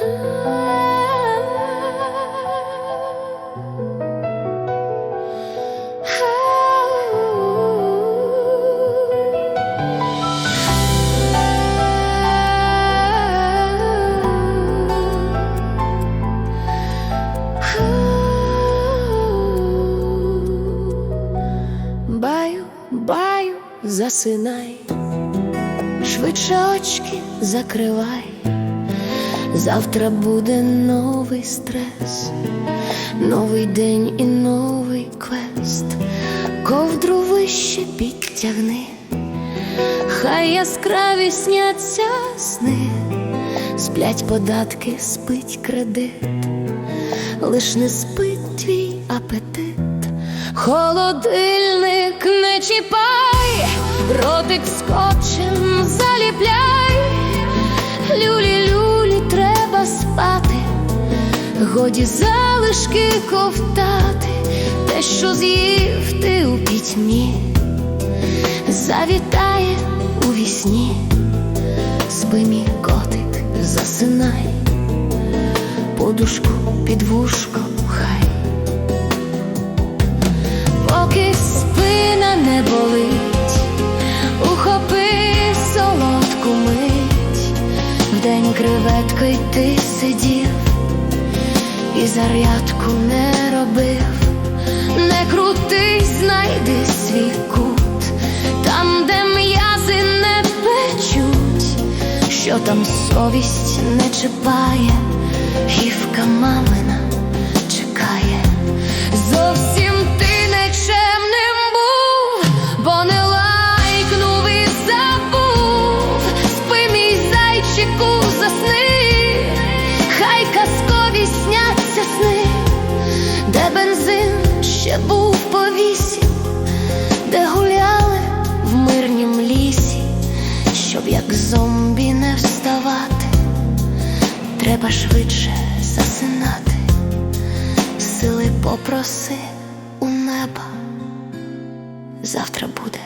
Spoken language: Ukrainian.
Баю, баю, засинай, швидше очки закривай. Завтра буде новий стрес, новий день і новий квест. Ковдру вище підтягни, хай яскраві сняться сни, сплять податки, спить кредит, лиш не спить твій апетит. Холодильник не чіпай, ротик скотчем заліпляй, люлі, годі залишки ковтати, те, що з'їв ти у пітьмі, завітає у вісні, спи мій котик, засинай, подушку під вушком хай. Поки спина не болить, ухопи солодку мить, вдень креветкою ти сидів зарядку не робив, не крутись, знайди свій кут, там, де м'язи не печуть, що там совість не чіпає, гівка мамина вісім, де гуляли в мирнім лісі, щоб як зомбі не вставати, треба швидше засинати сили попроси у неба. Завтра буде